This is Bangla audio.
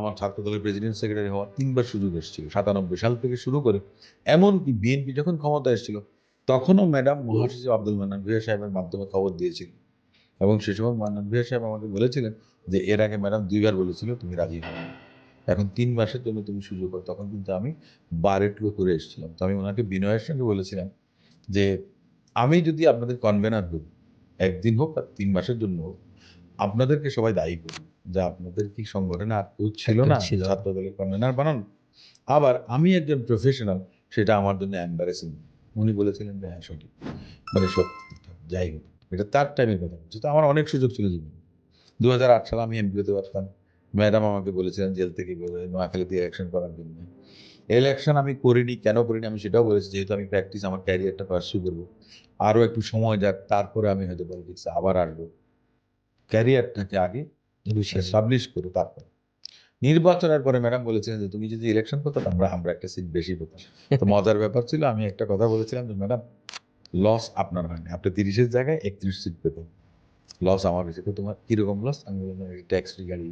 আমার ছাত্র দলের প্রেসিডেন্ট সেক্রেটারি হওয়ার তিনবার সুযোগ এসেছিল, সাতানব্বই সাল থেকে শুরু করে। এমনকি বিএনপি যখন ক্ষমতা এসেছিল, তখনও ম্যাডাম মহাসচিব আব্দুল মান্নান ভিয়া সাহেবের মাধ্যমে খবর দিয়েছিল এবং সে সময় মান্নান ভিয়া সাহেব আমাকে বলেছিলেন যে, এর আগে ম্যাডাম দুইবার বলেছিল, তুমি রাজি হবে এখন তিন মাসের জন্য তুমি সুযোগ করো তখন কিন্তু আমি বারে টুকু করে এসেছিলাম। তো আমি ওনাকে বিনয়ের সঙ্গে বলেছিলাম যে, আমি যদি আপনাদের কনভেনার হই, একদিন হোক আর তিন মাসের জন্য হোক, আপনাদেরকে সবাই দায়ী করুন যে আপনাদের কি সংগঠনে আর কেউ ছিল না। ছাত্র দলের কনভেনার বানানো। আবার আমি একজন প্রফেশনাল সেটা আমার জন্য অ্যাম্বারেসিং উনি বলেছিলেন যে হ্যাঁ সঠিক। মানে সত্যি যাই হোক এটা তার টাইমের কথা। বলছি তো আমার অনেক সুযোগ ছিল জীবনে। দু হাজার আট সালে আমি এমপি হতে পারতাম ম্যাডাম আমাকে বলেছিলেন জেল থেকে বেরোয় নোয়াখালীতে ইলেকশন করার জন্য। ইলেকশন আমি করিনি কেন করিনি আমি সেটাও বলেছি যেহেতু আমি প্র্যাকটিস আমার ক্যারিয়ারটা পার্সু করব। আরও একটু সময় যাক তারপরে আমি হয়তো পলিটিক্সে আবার আসব। ক্যারিয়ারটাকে আগে এস্টাবলিশ করো তারপর। নির্বাচনের পরে ম্যাডাম বলেছিলেন যে, তুমি যদি ইলেকশন করতো আমরা আমরা একটা সিট বেশি পেতাম। তো মজার ব্যাপার ছিল, আমি একটা কথা বলেছিলাম যে ম্যাডাম লস আপনার হয়নি। আপনি তিরিশের জায়গায় একত্রিশ সিট পেতেন। লস আমার হয়েছে। তো তোমার কীরকম লস আমি বললাম ট্যাক্স ফ্রি গাড়ি।